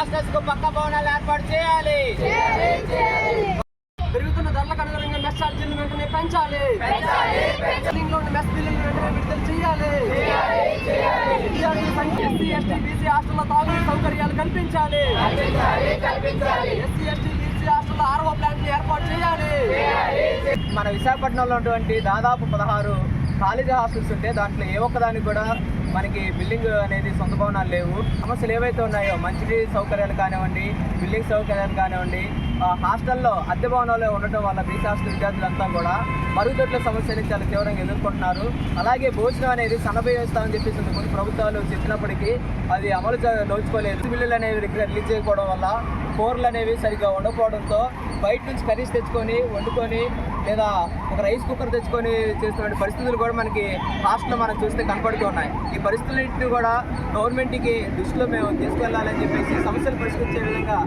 హాస్టల్స్కు పక్క భవనాలు ఏర్పాటు చేయాలి పెరుగుతున్న ధరలకు అనుగుణంగా మెస్ ఛార్జీలు వెంటనే పెంచాలి బిల్డింగ్లో మెస్ బిల్లింగ్ వెంటనే విడుదల చేయాలి ఎస్సీ ఎస్టీ బీసీ హాస్టల్లో తాగునీటి సౌకర్యాలు కల్పించాలి ఎస్సీ ఎస్టీ బీసీ హాస్టల్లో ఆర్ఓ ప్లాంట్ ఏర్పాటు చేయాలి మన విశాఖపట్నంలో ఉన్నటువంటి దాదాపు పదహారు ఖాళీగా హాస్టల్స్ ఉంటే దాంట్లో ఏ ఒక్కదానికి కూడా మనకి బిల్డింగ్ అనేది సొంత భవనాలు లేవు. సమస్యలు ఏవైతే ఉన్నాయో మంచి సౌకర్యాలు కానివ్వండి బిల్డింగ్ సౌకర్యాలు కానివ్వండి హాస్టల్లో అద్దె భవనాలు ఉండటం వల్ల బీసీ హాస్టల్ విద్యార్థులంతా కూడా మరుగుదొడ్ల సమస్యని చాలా తీవ్రంగా ఎదుర్కొంటున్నారు. అలాగే భోజనం అనేది సన్నబోయేస్తామని చెప్పేసి కొన్ని ప్రభుత్వాలు చెప్పినప్పటికీ అది అమలు చ- బిల్లులు అనేవి రిగ్ర- రిలీజ్ చేయకపోవడం వల్ల కూరలు అనేవి సరిగ్గా ఉండకపోవడంతో బయట నుంచి కర్రీస్ తెచ్చుకొని వండుకొని లేదా ఒక రైస్ కుక్కర్ తెచ్చుకొని చేస్తున్న పరిస్థితులు కూడా మనకి రాష్ట్రంలో మనం చూస్తే కనపడుతూ ఉన్నాయి. ఈ పరిస్థితులన్నింటినీ కూడా గవర్నమెంట్కి దృష్టిలో మేము తీసుకెళ్ళాలని చెప్పేసి సమస్యలు పరిష్కరించే విధంగా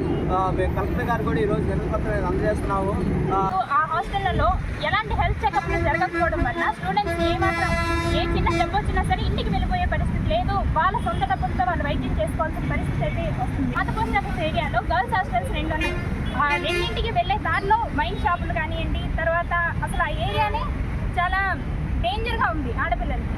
మేము కలెక్టర్ గారు కూడా ఈరోజు వినతిపత్రం అందజేస్తున్నాము. ఆ, ఆ హాస్టళ్ళలో ఎలాంటి హెల్త్ చెకప్ జరగకపోవడం వల్ల స్టూడెంట్స్ ఏమాత్రం ఏ చిన్న జబ్బు వచ్చినా సరే ఇంటికి వెళ్ళిపోయే పరిస్థితి లేదు. వాళ్ళ సొంత డబ్బులతో వాళ్ళు వైద్యం చేసుకోవాల్సిన పరిస్థితి అయితే వస్తుంది. పాత ఆఫీస్ ఏరియాలో గర్ల్స్ హాస్టల్స్ రెండింటికి వెళ్ళే దారిలో వైన్ షాపులు కానివ్వండి తర్వాత అసలు ఆ ఏరియానే చాలా డేంజర్గా ఉంది ఆడపిల్లలకి.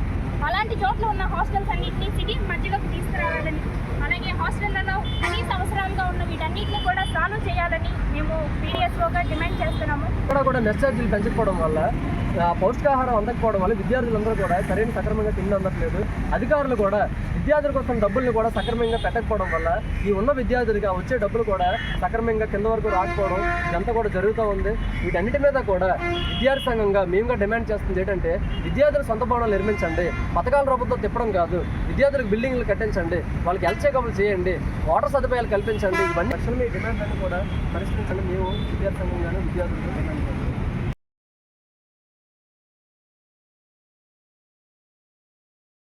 అలాంటి చోట్ల ఉన్న హాస్టల్స్ అన్నింటినీ సిటీ మధ్యలోకి తీసుకురావాలని అలాగే హాస్టళ్ళలో కనీస అవసరాలుగా ఉన్న వీటన్నిటిని కూడా సాల్వ్ చేయాలని మేము పీడిఎస్ఓగా డిమాండ్ చేస్తున్నాము. ఇక్కడ కూడా మెసేజ్లు పెంచుకోవడం వల్ల పౌష్టికాహారం అందకపోవడం వల్ల విద్యార్థులందరూ కూడా సరైన సక్రమంగా తిండి అందట్లేదు. అధికారులు కూడా విద్యార్థుల కోసం డబ్బుల్ని కూడా సక్రమంగా పెట్టకపోవడం వల్ల ఈ ఉన్న విద్యార్థులకి వచ్చే డబ్బులు కూడా సక్రమంగా కింద వరకు రాకపోవడం ఇదంతా కూడా జరుగుతూ ఉంది. వీటన్నిటి మీద కూడా విద్యార్థి సంఘంగా మేముగా డిమాండ్ చేస్తుంది ఏంటంటే విద్యార్థుల సొంత భవనాలు నిర్మించండి. పథకాల రూపంతో తిప్పడం కాదు. విద్యార్థులకు బిల్డింగ్లు కట్టించండి. వాళ్ళకి హెల్త్ చెకప్లు చేయండి. వాటర్ సదుపాయాలు కల్పించండి. ఇవన్నీ లక్షలు మీ డిమాండ్ అన్ని కూడా పరిష్కరించండి. మేము విద్యార్థి సంఘంగాను విద్యార్థులకు డిమాండ్ చేస్తాం.